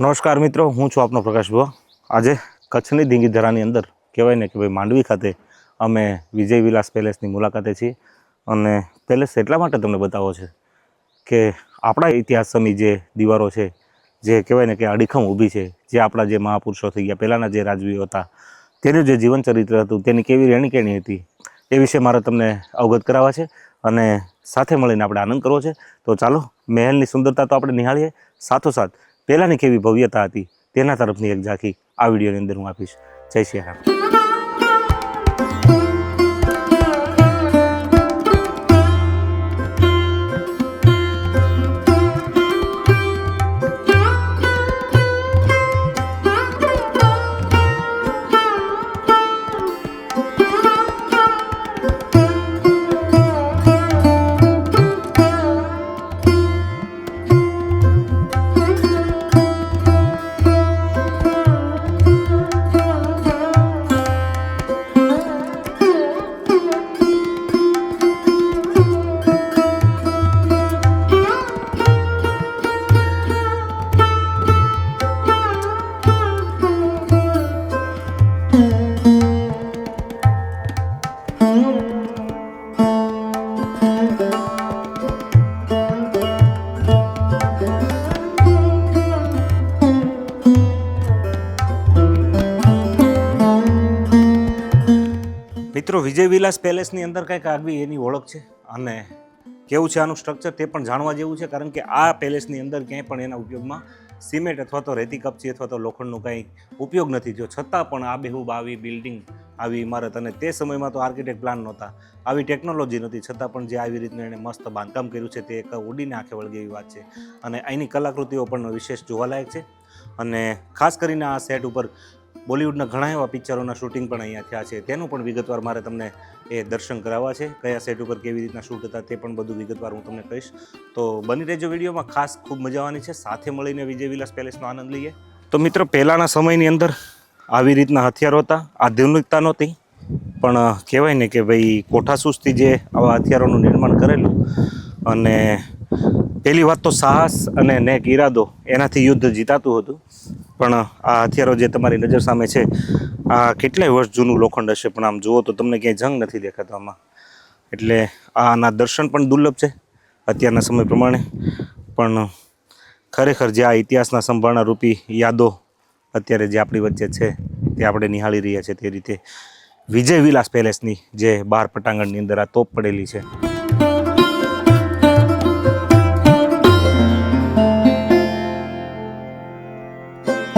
નમસ્કાર મિત્રો, હું છું આપનો પ્રકાશ બુઆ આજે કચ્છની ધીંગીધરાની અંદર કહેવાય ને કે ભાઈ માંડવી ખાતે અમે વિજય વિલાસ પેલેસની મુલાકાતે છીએ. અને પેલેસ એટલા માટે તમને બતાવો છે કે આપણા ઇતિહાસ સમી જે દીવારો છે, જે કહેવાય ને કે અડીખમ ઊભી છે, જે આપણા જે મહાપુરુષો થઈ ગયા, પહેલાંના જે રાજવીઓ હતા, તેનું જે જીવન ચરિત્ર હતું, તેની કેવી રહેણીકેણી હતી, એ વિશે મારે તમને અવગત કરાવવા છે અને સાથે મળીને આપણે આનંદ કરવો છે. તો ચાલો, મહેલની સુંદરતા તો આપણે નિહાળીએ. સાથોસાથ પહેલાંની કેવી ભવ્યતા હતી તેના તરફની એક ઝાંખી આ વિડીયોની અંદર હું આપીશ. જય શ્રી રામ. વિજય વિલાસ પેલેસની અંદર કંઈક આગવી એની ઓળખ છે? અને કેવું છે આનું સ્ટ્રક્ચર તે પણ જાણવા જેવું છે, કારણ કે આ પેલેસની અંદર ક્યાંય પણ એના ઉપયોગમાં સિમેન્ટ અથવા તો રેતી કપચી અથવા તો લોખંડનું કંઈ ઉપયોગ નથી. થયો છતાં પણ આ બેહૂબ આવી બિલ્ડિંગ આવી ઇમારત અને તે સમયમાં તો આર્કિટેક્ટ પ્લાન નહોતા. આવી ટેકનોલોજી નહોતી. છતાં પણ જે આવી રીતનું એણે મસ્ત બાંધકામ કર્યું છે તે એક ઉડીને આંખે વળગી એવી વાત છે. અને અહીંની કલાકૃતિઓ પણ વિશેષ જોવાલાયક છે. અને ખાસ કરીને આ સેટ ઉપર બોલિવૂડના ઘણા એવા પિક્ચરોના શૂટિંગ પણ અહીંયા થયા છે. તેનું પણ વિગતવાર મારે તમને એ દર્શન કરાવવા છે. કયા સેટ ઉપર કેવી રીતના શૂટ હતા તે પણ બધું વિગતવાર હું તમને કહીશ. તો બની રહેજો વિડીયોમાં. ખાસ ખૂબ મજા આવવાની છે. સાથે મળીને વિજય વિલાસ પેલેસનો આનંદ લઈએ. તો મિત્રો, પહેલાંના સમયની અંદર આવી રીતના હથિયારો હતા. આધુનિકતા નહોતી. પણ કહેવાય ને કે ભાઈ કોઠાસૂઝથી જે આવા હથિયારોનું નિર્માણ કરેલું અને પહેલી વાત તો સાહસ અને નેક ઈરાદો એનાથી યુદ્ધ જીતાતું હતું. પણ આ હથિયારો જે તમારી નજર સામે છે, આ કેટલાય વર્ષ જૂનું લોખંડ હશે, પણ આમ જુઓ તો તમને ક્યાંય જંગ નથી દેખાતો આમાં. એટલે આના દર્શન પણ દુર્લભ છે, અત્યારના સમય પ્રમાણે. પણ ખરેખર જે આ ઇતિહાસના સંભાળના રૂપી યાદો અત્યારે જે આપણી વચ્ચે છે, તે આપણે નિહાળી રહ્યા છે તે રીતે. વિજય વિલાસ પેલેસની જે બાર પટાંગણની અંદર આ તોપ પડેલી છે. તો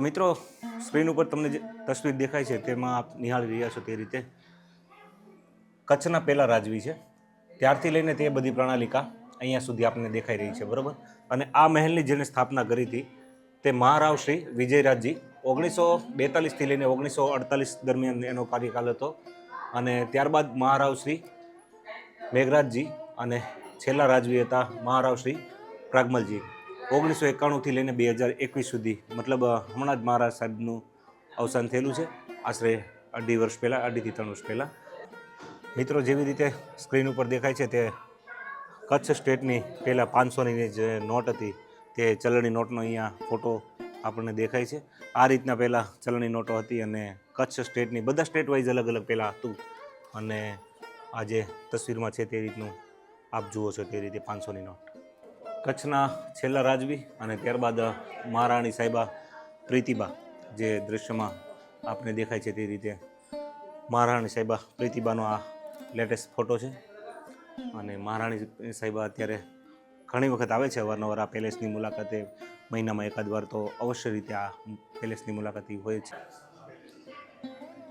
મિત્રો સ્ક્રીન ઉપર તમને જે તસવીર દેખાય છે, તેમાં આપ નિહાળી રહ્યા છો તે રીતે. કચ્છના પહેલાં રાજવી છે. ત્યારથી લઈને તે બધી પ્રણાલિકા અહીંયા સુધી આપને દેખાઈ રહી છે, બરાબર? અને આ મહેલની જેને સ્થાપના કરી હતી તે મહારાવ શ્રી વિજયરાજજી. ઓગણીસો બેતાલીસથી લઈને ઓગણીસો અડતાલીસ દરમિયાન એનો કાર્યકાલ હતો અને ત્યારબાદ મહારાવ શ્રી મેઘરાજજી અને છેલ્લા રાજવી હતા મહારાવ શ્રી પ્રાગમલજી. ઓગણીસો એકાણુંથી લઈને બે હજાર એકવીસ સુધી, મતલબ હમણાં જ મહારાજ સાહેબનું અવસાન થયેલું છે. આશરે અઢી વર્ષ પહેલાં, અઢીથી ત્રણ વર્ષ પહેલાં. મિત્રો, જેવી રીતે સ્ક્રીન ઉપર દેખાય છે તે કચ્છ સ્ટેટની પહેલાં પાંચસોની જે નોટ હતી, તે ચલણી નોટનો અહીંયા ફોટો આપણને દેખાય છે. આ રીતના પહેલાં ચલણી નોટો હતી અને કચ્છ સ્ટેટની બધા સ્ટેટ વાઇઝ અલગ અલગ પહેલાં હતું. અને આ જે તસવીરમાં છે તે રીતનું આપ જુઓ છો તે રીતે પાંચસોની નોટ. કચ્છના છેલ્લા રાજવી અને ત્યારબાદ મહારાણી સાહેબા પ્રીતિબા જે દૃશ્યમાં આપને દેખાય છે તે રીતે મહારાણી સાહેબા પ્રીતિબાનો આ લેટેસ્ટ ફોટો છે. અને મહારાણી સાહેબા અત્યારે ઘણી વખત આવે છે અવારનવાર આ પેલેસની મુલાકાતે. મહિનામાં એકાદ વાર તો અવશ્ય રીતે આ પેલેસની મુલાકાતી હોય છે.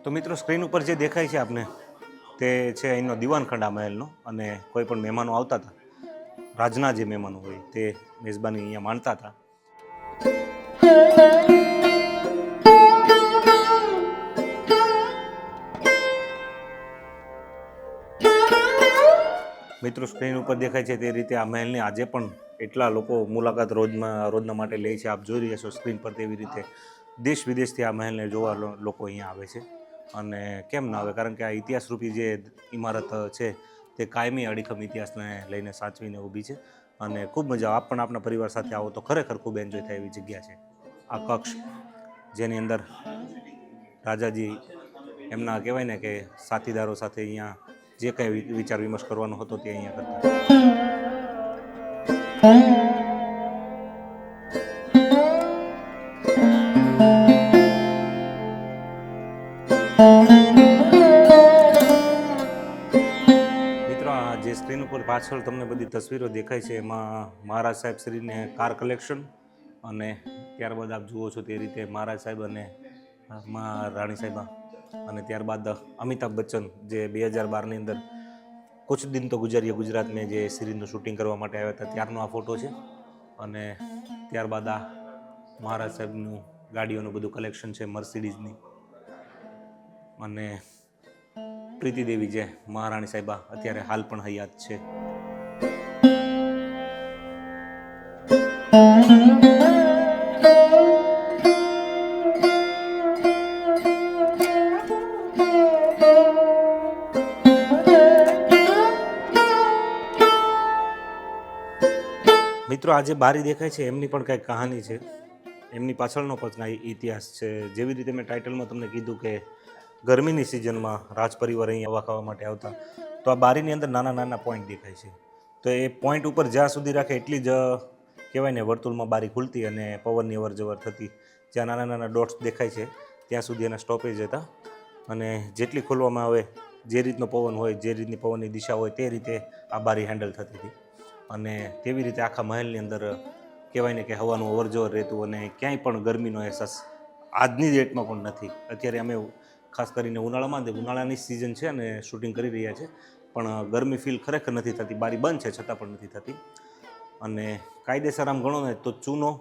તો મિત્રો, સ્ક્રીન ઉપર જે દેખાય છે આપને, તે છે અહીંનો દીવાનખંડા મહેલનો અને કોઈ પણ મહેમાનો આવતા હતા. રાજના જે મહેમાનો હોય તે મેઝબાની અહીંયા માણતા હતા. મિત્રો સ્ક્રીન ઉપર દેખાય છે તે રીતે આ મહેલની આજે પણ એટલા લોકો મુલાકાત રોજમાં, રોજના માટે લે છે. આપ જોઈ રહ્યા છો સ્ક્રીન પર તેવી રીતે દેશ વિદેશથી આ મહેલને જોવા લોકો અહીંયા આવે છે. અને કેમ ના આવે? કારણ કે આ ઇતિહાસરૂપી જે ઇમારત છે તે કાયમી અડીખમ ઇતિહાસને લઈને સાચવીને ઊભી છે. અને ખૂબ મજા. આપ પણ આપણા પરિવાર સાથે આવો તો ખરેખર ખૂબ એન્જોય થાય એવી જગ્યા છે. આ કક્ષ જેની અંદર રાજાજી એમના કહેવાય ને કે સાથીદારો સાથે અહીંયા જે કંઈ વિચાર વિમર્શ કરવાનો હતો તે અહીંયા કરતા. સ્ક્રીન ઉપર પાછળ તમને બધી તસવીરો દેખાય છે, એમાં મહારાજ સાહેબ શ્રીને કાર કલેક્શન અને ત્યારબાદ આપ જુઓ છો તે રીતે મહારાજ સાહેબ અને મા રાણી સાહેબા અને ત્યારબાદ અમિતાભ બચ્ચન જે બે હજાર બારની અંદર કુછ દિન તો ગુજારીએ ગુજરાત જે સિરીઝનું શૂટિંગ કરવા માટે આવ્યા હતા, ત્યારનો આ ફોટો છે. અને ત્યારબાદ આ મહારાજ સાહેબનું ગાડીઓનું બધું કલેક્શન છે મર્સિડીઝની. અને પ્રીતિ દેવી જે મહારાણી સાહેબા અત્યારે હાલ પણ હયાત છે. મિત્રો આજે બારી દેખાય છે, એમની પણ કંઈક કહાની છે. એમની પાછળનો કાંઈ ઇતિહાસ છે. જેવી રીતે મેં ટાઇટલમાં તમને કીધું કે ગરમીની સિઝનમાં રાજ પરિવાર અહીંયા હવા ખાવા માટે આવતા. તો આ બારીની અંદર નાના નાના પોઈન્ટ દેખાય છે. તો એ પોઈન્ટ ઉપર જ્યાં સુધી રાખે એટલી જ, કહેવાય ને, વર્તુળમાં બારી ખુલતી અને પવનની અવર જવર થતી. જ્યાં નાના નાના ડોટ્સ દેખાય છે, ત્યાં સુધી એના સ્ટોપેજ હતા. અને જેટલી ખોલવામાં આવે, જે રીતનો પવન હોય, જે રીતની પવનની દિશા હોય, તે રીતે આ બારી હેન્ડલ થતી હતી. અને તેવી રીતે આખા મહેલની અંદર કહેવાય ને કે હવાનું અવર રહેતું અને ક્યાંય પણ ગરમીનો અહેસાસ આજની ડેટમાં પણ નથી. અત્યારે અમે ખાસ કરીને ઉનાળામાં ઉનાળાની સિઝન છે અને શૂટિંગ કરી રહ્યા છે. પણ ગરમી ફીલ ખરેખર નથી થતી. બારી બંધ છે, છતાં પણ નથી થતી. અને કાયદેસર આમ ગણો ને તો ચૂનો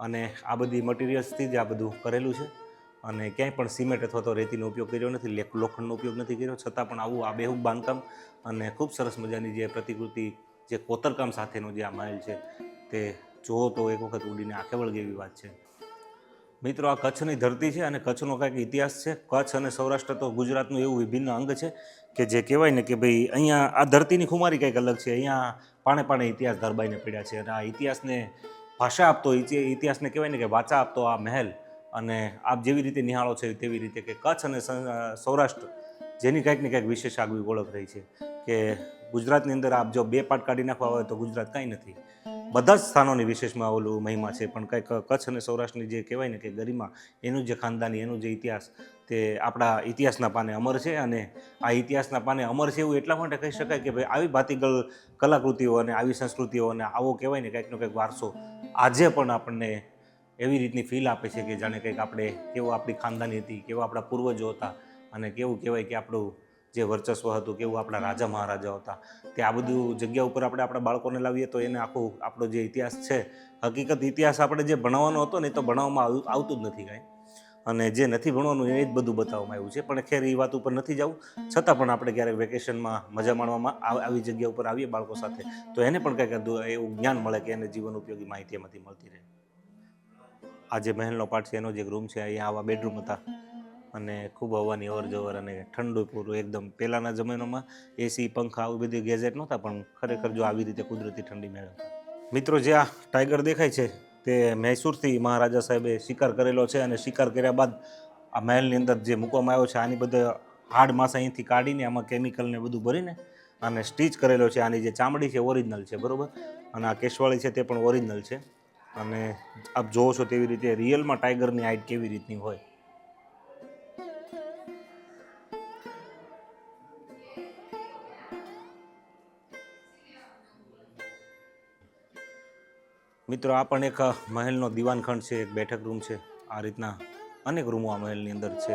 અને આ બધી મટીરિયલ્સથી જ આ બધું કરેલું છે. અને ક્યાંય પણ સિમેન્ટ અથવા તો રેતીનો ઉપયોગ કર્યો નથી લોખંડનો ઉપયોગ નથી કર્યો. છતાં પણ આવું આબેહૂબ બાંધકામ અને ખૂબ સરસ મજાની જે પ્રતિકૃતિ જે કોતરકામ સાથેનો જે આ મહેલ છે, તે જુઓ તો એક વખત ઉડીને આંખે વળગે એવી વાત છે. મિત્રો, આ કચ્છની ધરતી છે અને કચ્છનો કાંઈક ઇતિહાસ છે. કચ્છ અને સૌરાષ્ટ્ર તો ગુજરાતનું એવું વિભિન્ન અંગ છે કે જે કહેવાય ને કે ભાઈ અહીંયા આ ધરતીની ખુમારી કંઈક અલગ છે. અહીંયા પાણે પાણે ઇતિહાસ ધરબાઈને પડ્યા છે અને આ ઇતિહાસને ભાષા આપતો ઇતિહાસને કહેવાય ને કે વાચા આપતો આ મહેલ અને આપ જેવી રીતે નિહાળો છે તેવી રીતે કે કચ્છ અને સૌરાષ્ટ્ર જેની કંઈક ને કંઈક વિશેષ આગવી ઓળખ રહી છે કે ગુજરાતની અંદર આપ જો બે પાટ કાઢી નાખવા આવે તો ગુજરાત કાંઈ નથી. બધા જ સ્થાનોની વિશેષમાં ઓલું મહિમા છે, પણ કંઈક કચ્છ અને સૌરાષ્ટ્રની જે કહેવાય ને કે ગરિમા, એનું જે ખાનદાની, એનું જે ઇતિહાસ તે આપણા ઇતિહાસના પાને અમર છે અને આ ઇતિહાસના પાને અમર છે એવું એટલા માટે કહી શકાય કે ભાઈ આવી ભાતીગળ કલાકૃતિઓ અને આવી સંસ્કૃતિઓ અને આવો કહેવાય ને કંઈકનો કંઈક વારસો આજે પણ આપણને એવી રીતની ફીલ આપે છે કે જાણે કંઈક આપણે, કેવું આપણી ખાનદાની હતી, કેવા આપણા પૂર્વજો હતા અને કેવું કહેવાય કે આપણું જે વર્ચસ્વ હતું કેવું આપણા રાજા મહારાજાઓ હતા તે આ બધું જગ્યા ઉપર આપણે આપણા બાળકોને લાવીએ તો એને આખો આપણો જે ઇતિહાસ છે, હકીકત ઇતિહાસ આપણે જે ભણાવવાનો હતો ને એ તો ભણાવવામાં આવ- આવતું જ નથી કાંઈ. અને જે નથી ભણવાનું એ જ બધું બતાવવામાં આવ્યું છે. પણ ખેર, એ વાત ઉપર નથી જવું. છતાં પણ આપણે ક્યારેક વેકેશનમાં મજા માણવામાં આવ- જગ્યા ઉપર આવીએ બાળકો સાથે, તો એને પણ કંઈક એવું જ્ઞાન મળે કે એને જીવન ઉપયોગી માહિતી એમાંથી મળતી રહે. આ જે મહેલનો પાર્ટ છે, એનો જે રૂમ છે, અહીંયા આવા બેડરૂમ હતા. અને ખૂબ હવાની અવર જવર અને ઠંડુ પૂરું એકદમ. પહેલાંના જમાનામાં એસી પંખા, આવી બધી ગેજેટ નહોતા, પણ ખરેખર જો આવી રીતે કુદરતી ઠંડી મેળવતા. મિત્રો, જે આ ટાઈગર દેખાય છે, તે મૈસૂરથી મહારાજા સાહેબે શિકાર કરેલો છે અને શિકાર કર્યા બાદ આ મહેલની અંદર જે મૂકવામાં આવ્યો છે, આની બધા હાડ માસ અહીંથી કાઢીને આમાં કેમિકલને બધું ભરીને અને સ્ટીચ કરેલો છે. આની જે ચામડી છે ઓરિજિનલ છે, બરોબર? અને આ કેશવાળી છે, તે પણ ઓરિજિનલ છે. અને આપ જોવો છો તેવી રીતે રિયલમાં ટાઈગરની હાઈટ કેવી રીતની હોય. મિત્રો, આ પણ એક મહેલનો દિવાનખંડ છે, એક બેઠક રૂમ છે. આ રીતના અનેક રૂમો આ મહેલની અંદર છે.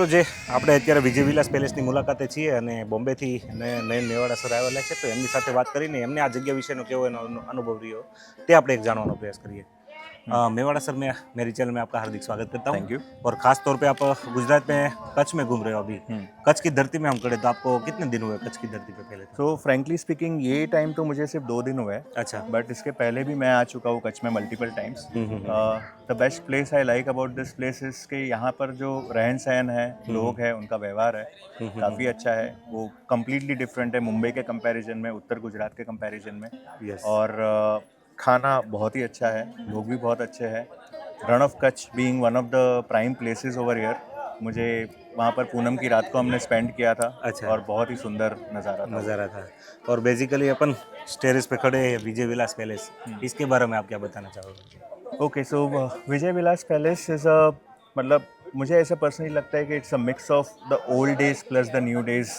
મિત્રો, જે આપણે અત્યારે વિજય વિલાસ પેલેસની મુલાકાતે છીએ અને બોમ્બેથી નયન મેવાડા સર આવેલા છે, તો એમની સાથે વાત કરીને એમને આ જગ્યા વિશેનો કેવો એનો અનુભવ રહ્યો, તે આપણે એક જાણવાનો પ્રયાસ કરીએ. मेवाड़ा सर मैं मेरी चैनल में आपका हार्दिक स्वागत करता हूँ। थैंक यू और खास तौर पे आप गुजरात में कच्छ में घूम रहे हो अभी। हम्म। कच्छ की धरती में हम खड़े तो आपको कितने दिन हुए कच्छ की धरती पे पहले? तो? सो फ्रेंकली स्पीकिंग ये टाइम तो मुझे सिर्फ़ दो दिन हुए हैं। अच्छा। बट इसके पहले भी मैं आ चुका हूँ कच्छ में multiple times hmm, hmm, hmm. The best place I like about this place is कि यहाँ पर जो रहन सहन है लोग है उनका व्यवहार है। हम्म, काफ़ी अच्छा है। वो कम्प्लीटली डिफरेंट है मुंबई के कंपैरिजन में उत्तर गुजरात के कंपैरिजन में। और खाना बहुत ही अच्छा है लोग भी बहुत अच्छे हैं। Rann of Kutch being one of the prime places over here मुझे वहाँ पर पूनम की रात को हमने स्पेंड किया था अच्छा। और बहुत ही सुंदर नज़ारा था। नज़ारा था। और बेसिकली अपन स्टेरिस पे खड़े हैं विजय विलास पैलेस। इसके बारे में आप क्या बताना चाहोगे? Okay so Vijay Vilas palace is a मतलब मुझे ऐसा पर्सनली लगता है कि it's a mix of the old days plus the new days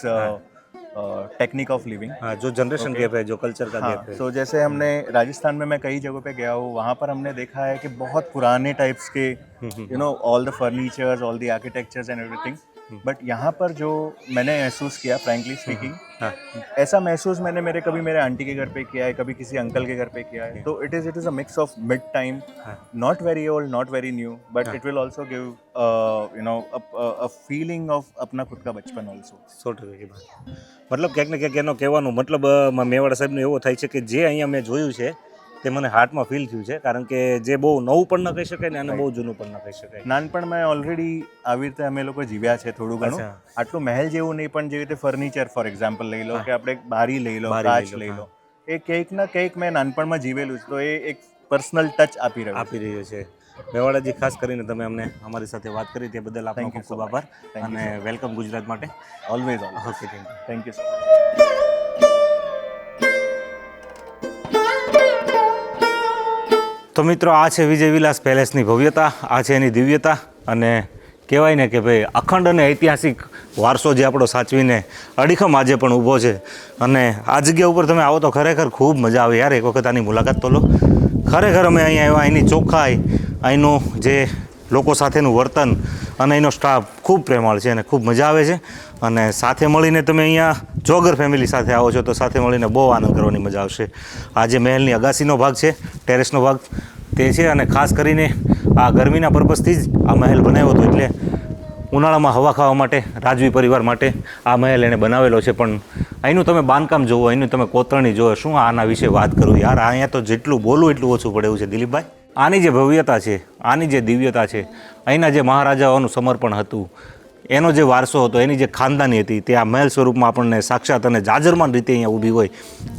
technique of living. हाँ जो जनरेशन गैप है जो कल्चर का हाँ गैप है। सो जैसे हमने राजस्थान में मैं कई जगहों पे गया हूँ वहाँ पर हमने देखा है कि बहुत पुराने टाइप्स के you know all the furnitures all the architectures and everything but यहाँ पर जो मैंने महसूस किया फ्रैंकली स्पीकिंग हाँ ऐसा महसूस मैंने मेरे कभी मेरे आंटी के घर पे किया है कभी किसी अंकल के घर पे किया है तो it is it is a mix of mid time हाँ not very old not very new but हाँ. it will also give uh, you know a, a, a feeling of अपना खुद का बचपन also સો ટકાની વાત મતલબ ક્યાંક ને ક્યાંક એનો કહેવાનો મતલબ અ, મ- મેવાડા સાહેબનો એવો થાય છે કે જે અહીંયા મેં જોયું છે તે મને હાર્ટમાં ફીલ થયું છે કારણ કે જે બહુ નવું પણ ન કહી શકાય ને અને બહુ જૂનું પણ ન કહી શકાય. નાનપણમાં ઓલરેડી આવી રીતે અમે લોકો જીવ્યા છે થોડું ઘણું. આટલું મહેલ જેવું નહીં પણ જેવી રીતે ફર્નિચર ફોર એક્ઝામ્પલ લઈ લો કે આપણે એક બારી લઈ લો કાચ લઈ લો, એ કંઈક ના કંઈક મેં નાનપણમાં જીવેલું છે તો એ એક પર્સનલ ટચ આપી રહ્યો છે. આપી રહ્યો છે. મેવાડાજી ખાસ કરીને તમે અમને અમારી સાથે વાત કરી તે બદલ આપનો ખૂબ ખૂબ આભાર અને વેલકમ ગુજરાત માટે. Always all okay thank you thank you તો મિત્રો, આ છે વિજય વિલાસ પેલેસની ભવ્યતા, આ છે એની દિવ્યતા અને કહેવાય ને કે ભાઈ અખંડ અને ઐતિહાસિક વારસો જે આપણો સાચવીને અડીખમ આજે પણ ઊભો છે. અને આ જગ્યા ઉપર તમે આવો તો ખરેખર ખૂબ મજા આવે. યાર, એક વખત આની મુલાકાત તો લો. ખરેખર અમે અહીંયા આવ્યા એની ચોખ્ખાઈ, અહીંનું જે લોકો સાથેનું વર્તન અને એનો સ્ટાફ ખૂબ પ્રેમાળ છે અને ખૂબ મજા આવે છે. અને સાથે મળીને તમે અહીંયા જોગર ફેમિલી સાથે આવો છો તો સાથે મળીને બહુ આનંદ કરવાની મજા આવશે. આ જે મહેલની અગાસીનો ભાગ છે ટેરેસનો ભાગ તે છે અને ખાસ કરીને આ ગરમીના પર્પઝથી જ આ મહેલ બનાવ્યો હતો એટલે ઉનાળામાં હવા ખાવા માટે, રાજવી પરિવાર માટે આ મહેલ એણે બનાવેલો છે. પણ અહીંનું તમે બાંધકામ જુઓ અહીંનું તમે કોતરણી જુઓ શું આના વિશે વાત કરું? યાર, અહીંયા તો જેટલું બોલું એટલું ઓછું પડે એવું છે, દિલીપભાઈ? આની જે ભવ્યતા છે, આની જે દિવ્યતા છે, અહીંના જે મહારાજાઓનું સમર્પણ હતું, એનો જે વારસો હતો, એની જે ખાનદાની હતી, તે આ મહેલ સ્વરૂપમાં આપણને સાક્ષાત અને જાજરમાન રીતે અહીંયા ઊભી હોય,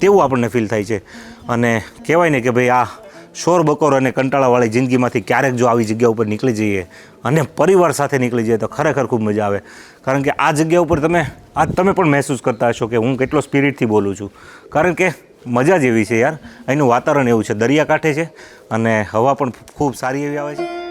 તેવું આપણને ફીલ થાય છે. અને કહેવાય ને કે ભાઈ આ શોર, બકોર અને કંટાળાવાળી જિંદગીમાંથી ક્યારેક જો આવી જગ્યા ઉપર નીકળી જઈએ અને પરિવાર સાથે નીકળી જઈએ તો ખરેખર ખૂબ મજા આવે. કારણ કે આ જગ્યા ઉપર તમે, આ તમે પણ મહેસૂસ કરતા હશો કે હું કેટલો સ્પિરિટથી બોલું છું. કારણ કે મજા જ એવી છે યાર. અહીંનું વાતાવરણ એવું છે. દરિયાકાંઠે છે અને હવા પણ ખૂબ સારી એવી આવે છે.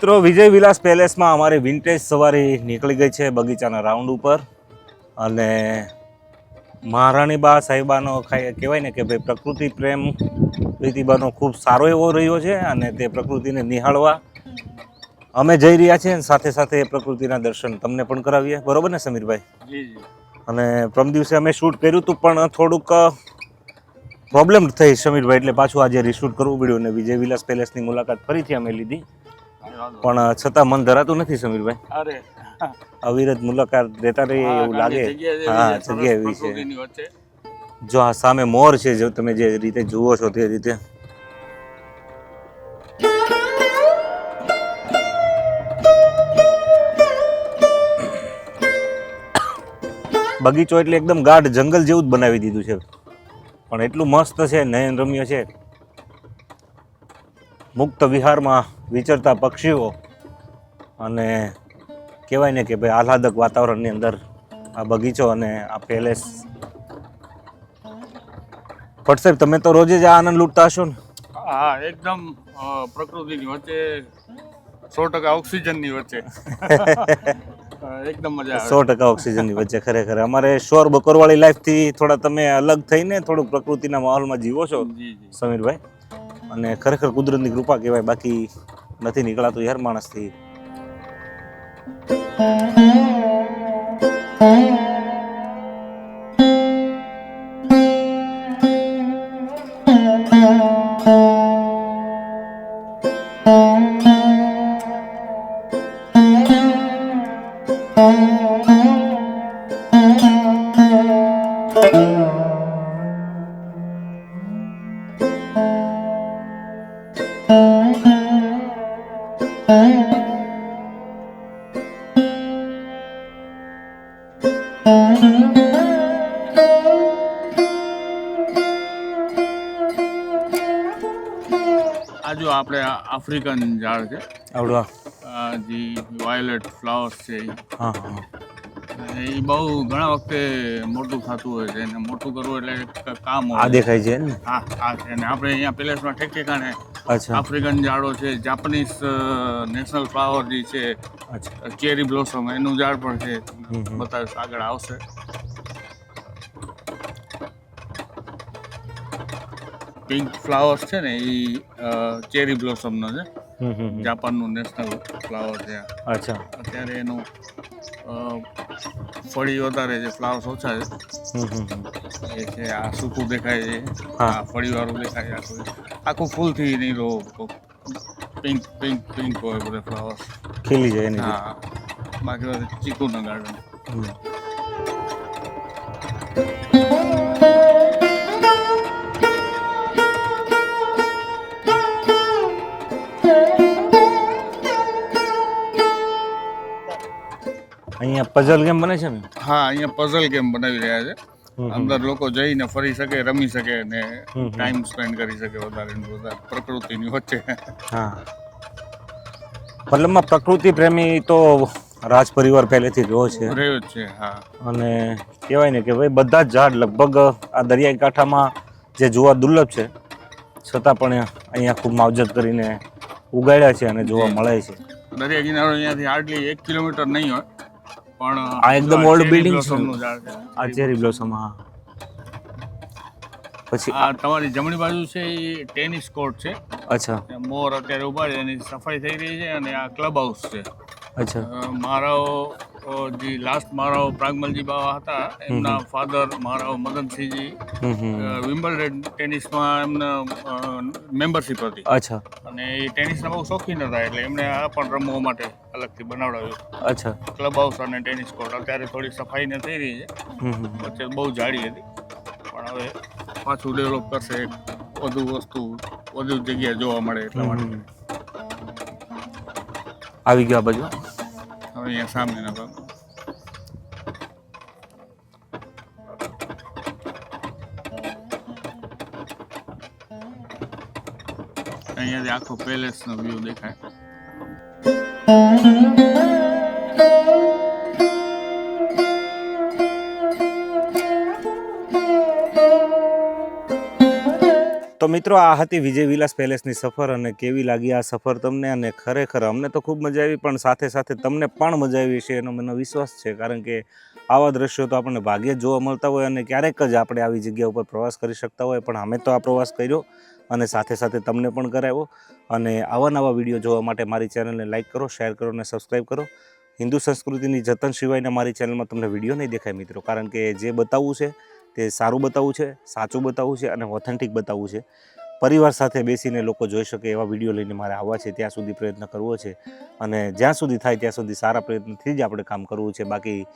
મિત્રો વિજય વિલાસ પેલેસમાં અમારી વિન્ટેજ સવારી નીકળી ગઈ છે બગીચાના રાઉન્ડ ઉપર. અને મહારાણીબા સાહેબાનો કહેવાય ને કે ભાઈ પ્રકૃતિ પ્રેમ પ્રીતિબાનો ખૂબ સારો એવો રહ્યો છે અને તે પ્રકૃતિને નિહાળવા અમે જઈ રહ્યા છીએ અને સાથે સાથે એ પ્રકૃતિના દર્શન તમને પણ કરાવીએ. બરોબર ને સમીરભાઈ? અને પ્રમ દિવસે અમે શૂટ કર્યું હતું પણ થોડુંક પ્રોબ્લેમ થઈ સમીરભાઈ એટલે પાછું આજે રીશૂટ કરવું પડ્યું અને વિજય વિલાસ પેલેસની મુલાકાત ફરીથી અમે લીધી. પણ છતાં મન ધરાતું નથી સમીરભાઈ. અરે. અવિરત મુલાકાત દેતા રહીએ એવું લાગે. હા જગ્યા એવી છે. જો આ સામે મોર છે જો તમે જે રીતે જુઓ છો તે રીતે. બગીચો એટલે એકદમ ગાઢ જંગલ જેવું જ બનાવી દીધું છે. પણ એટલું મસ્ત છે નયન રમ્ય છે. મુક્ત વિહારમાં વિચરતા પક્ષીઓ અને કહેવાય ને કે ભાઈ આહલાદક વાતાવરણની અંદર આ બગીચો અને આ પેલેસ. ભટ્ટ સાહેબ તમે તો રોજે જ આ આનંદ લૂંટતા હશો ને? હા એકદમ પ્રકૃતિની વચ્ચે સો ટકા ઓક્સિજનની વચ્ચે. એકદમ મજા આવે. સો ટકા ઓક્સિજનની વચ્ચે ખરેખર. અમારે શોર બકોરવાળી લાઈફથી થોડા તમે અલગ થઈને થોડુંક પ્રકૃતિના માહોલમાં જીવો છો સમીરભાઈ? અને ખરેખર કુદરતની કૃપા કહેવાય બાકી નથી નીકળાતું યાર માણસથી. આફ્રિકન ઝાડ છે. આવડવા જે વાયોલેટ ફ્લાવર્સ છે હા હા. એ બહુ ઘણા વખતે મોટું થતું હોય છે. અને મોટું કરવું એટલે કામ આ દેખાય છે ને? હા આ છે. અને આપણે અહીંયા પેલેસમાં ઠેક ઠેકાણે આફ્રિકન ઝાડો છે. જાપાનીઝ નેશનલ ફ્લાવર જે છે ચેરી બ્લોસમ એનું ઝાડ પણ છે. બતાવીશ આગળ આવશે. પિંક ફ્લાવર્સ છે ને એ ચેરી બ્લોસમનો છે. જાપાનનું નેશનલ ફ્લાવર છે અચ્છા. અત્યારે એનું ફળી વધારે છે ફ્લાવર્સ ઓછા છે. એ છે આ સૂકું દેખાય છે. આ ફળીવાળું દેખાય છે આખું. આખું ફૂલથી નહીં રો પિંક પિંક પિંક હોય બધા ફ્લાવર્સ ખીલી જાય હા. બાકી ચીકુના ગાર્ડન અહીંયા પઝલ ગેમ બને છે ને? હા અહીંયા પઝલ ગેમ બનાવી રહ્યા છે. અંદર લોકો જઈને ફરી શકે રમી શકે ને ટાઈમ સ્પેન્ડ કરી શકે વધારે ને વધારે પ્રકૃતિની વચ્ચે. હા. મતલબમાં પ્રકૃતિ પ્રેમી તો રાજ પરિવાર પહેલેથી રહ્યો છે. રહ્યો જ છે હા. અને કહેવાય ને કે ભાઈ બધા જ ઝાડ લગભગ આ દરિયાઈ કાંઠામાં જે જોવા દુર્લભ છે છતાં પણ અહીંયા ખૂબ માવજત કરીને ઉગાડ્યા છે અને જોવા મળે છે. દરિયા કિનારો અહીંયાથી હાર્ડલી એક કિલોમીટર નહીં હોય. પણ આ એકદમ ઓલ્ડ બિલ્ડિંગ છે. આ ચેરી બ્લોસમ હા. પછી આ તમારી જમણી બાજુ છે એ ટેનિસ કોર્ટ છે. અચ્છા. મોર અત્યારે ઊભા છે એની સફાઈ થઈ રહી છે અને આ ક્લબ હાઉસ છે. અચ્છા. અ, જે લાસ્ટ મારાઓ પ્રાગમલજી બાવા હતા એમના ફાધર મારાઓ મદનસિંહજી વિમ્બલડન ટેનિસમાં એમને મેમ્બરશિપ હતી. અચ્છા. અને એ ટેનિસના બહુ શોખીન હતા એટલે એમણે આ પણ રમવા માટે અલગથી બનાવડાવ્યું. અચ્છા. ક્લબ હાઉસ અને ટેનિસ કોર્ટ અત્યારે થોડી સફાઈ ને થઈ રહી છે. વચ્ચે બહુ જાડી હતી. પણ હવે પાછું ડેવલપ કરશે વધુ વસ્તુ વધુ જગ્યા જોવા મળે એટલા માટે. આવી ગયા બાજુ? હવે અહીંયા સામેના ભાગ અહીંયાથી આખો પેલેસનો વ્યૂ દેખાય મિત્રો, આ હતી વિજય વિલાસ પેલેસની સફર અને કેવી લાગી આ સફર તમને? અને ખરેખર અમને તો ખૂબ મજા આવી, પણ સાથે સાથે તમને પણ મજા આવી છે એનો મને વિશ્વાસ છે. કારણ કે આવા દ્રશ્યો તો આપણને ભાગ્યે જોવા મળતા હોય અને ક્યારેક જ આપણે આવી જગ્યા ઉપર પ્રવાસ કરી શકતા હોય. પણ અમે તો આ પ્રવાસ કર્યો અને સાથે સાથે તમને પણ કરાવ્યો. અને આવા નવા વીડિયો જોવા માટે મારી ચેનલને લાઇક કરો, શેર કરો અને સબસ્ક્રાઈબ કરો. હિન્દુ સંસ્કૃતિની જતન સિવાયના મારી ચેનલમાં તમને વીડિયો નહીં દેખાય મિત્રો. કારણ કે જે બતાવવું છે તે સારું બતાવવું છે, સાચું બતાવવું છે અને ઓથેન્ટિક બતાવવું છે. પરિવાર સાથે બેસીને લોકો જોઈ શકે એવા વીડિયો લઈને મારે આવવા છે, ત્યાં સુધી પ્રયત્ન કરવો છે અને જ્યાં સુધી થાય ત્યાં સુધી સારા પ્રયત્નથી જ આપણે કામ કરવું છે. બાકી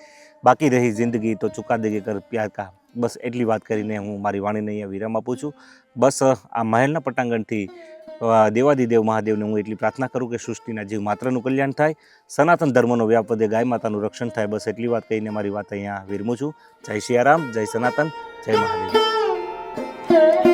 બાકી રહી જિંદગી તો ચુકા દેગે કર પ્યાર કા. બસ એટલી વાત કરીને હું મારી વાણીને અહીંયા વિરામ આપું છું. બસ, આ મહેલના પટાંગણથી દેવાદિદેવ મહાદેવને હું એટલી પ્રાર્થના કરું કે સૃષ્ટિના જીવ માત્રનું કલ્યાણ થાય, સનાતન ધર્મનો વ્યાપ વધે ગાય માતાનું રક્ષણ થાય, બસ એટલી વાત કહીને મારી વાત અહીંયા વિરમું છું. જય સિયારામ જય સનાતન, જય મહાદેવ.